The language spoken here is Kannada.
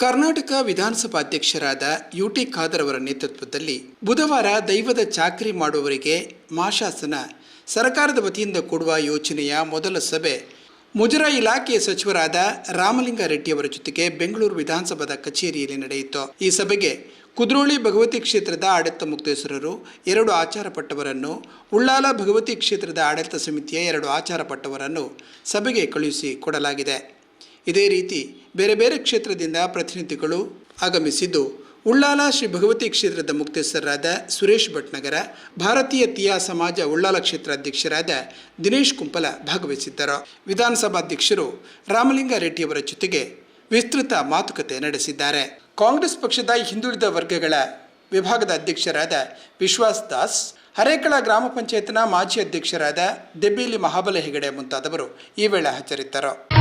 ಕರ್ನಾಟಕ ವಿಧಾನಸಭಾ ಅಧ್ಯಕ್ಷರಾದ ಯು ಟಿ ಖಾದರ್ ಅವರ ನೇತೃತ್ವದಲ್ಲಿ ಬುಧವಾರ ದೈವದ ಚಾಕರಿ ಮಾಡುವವರಿಗೆ ಮಾಶಾಸನ, ಸರ್ಕಾರದ ವತಿಯಿಂದ ಕೊಡುವ ಯೋಜನೆಯ ಮೊದಲ ಸಭೆ. ಮುಜರಾಯಿ ಇಲಾಖೆಯ ಸಚಿವರಾದ ರಾಮಲಿಂಗಾರೆಡ್ಡಿ ಅವರ ಜೊತೆಗೆ ಬೆಂಗಳೂರು ವಿಧಾನಸಭಾದ ಕಚೇರಿಯಲ್ಲಿ ನಡೆಯಿತು. ಈ ಸಭೆಗೆ ಕುದ್ರೋಳಿ ಭಗವತಿ ಕ್ಷೇತ್ರದ ಆಡಳಿತ ಮುಕ್ತೇಶ್ವರರು, ಎರಡು ಆಚಾರ ಪಟ್ಟವರನ್ನು ಉಳ್ಳಾಲ ಭಗವತಿ ಕ್ಷೇತ್ರದ ಆಡಳಿತ ಸಮಿತಿಯ ಎರಡು ಆಚಾರ ಪಟ್ಟವರನ್ನು ಸಭೆಗೆ ಕಳುಹಿಸಿ ಕೊಡಲಾಗಿದೆ. ಇದೇ ರೀತಿ ಬೇರೆ ಬೇರೆ ಕ್ಷೇತ್ರದಿಂದ ಪ್ರತಿನಿಧಿಗಳು ಆಗಮಿಸಿದ್ದು. ಉಳ್ಳಾಲ ಶ್ರೀ ಭಗವತಿ ಕ್ಷೇತ್ರದ ಮುಕ್ತೇಶ್ವರರಾದ ಸುರೇಶ್ ಭಟ್ನಗರ, ಭಾರತೀಯ ತಿಯಾ ಸಮಾಜ ಉಳ್ಳಾಲ ಕ್ಷೇತ್ರ ಅಧ್ಯಕ್ಷರಾದ ದಿನೇಶ್ ಕುಂಪಲ ಭಾಗವಹಿಸಿದ್ದರು. ವಿಧಾನಸಭಾಧ್ಯಕ್ಷರು ರಾಮಲಿಂಗಾರೆಡ್ಡಿಯವರ ಜೊತೆಗೆ ವಿಸ್ತೃತ ಮಾತುಕತೆ ನಡೆಸಿದ್ದಾರೆ. ಕಾಂಗ್ರೆಸ್ ಪಕ್ಷದ ಹಿಂದುಳಿದ ವರ್ಗಗಳ ವಿಭಾಗದ ಅಧ್ಯಕ್ಷರಾದ ವಿಶ್ವಾಸ್ ದಾಸ್, ಹರೇಕಳ ಗ್ರಾಮ ಪಂಚಾಯತ್ನ ಮಾಜಿ ಅಧ್ಯಕ್ಷರಾದ ದೆಬ್ಬೇಲಿ ಮಹಾಬಲ ಹೆಗಡೆ ಮುಂತಾದವರು ಈ ವೇಳೆ ಹಾಜರಿದ್ದರು.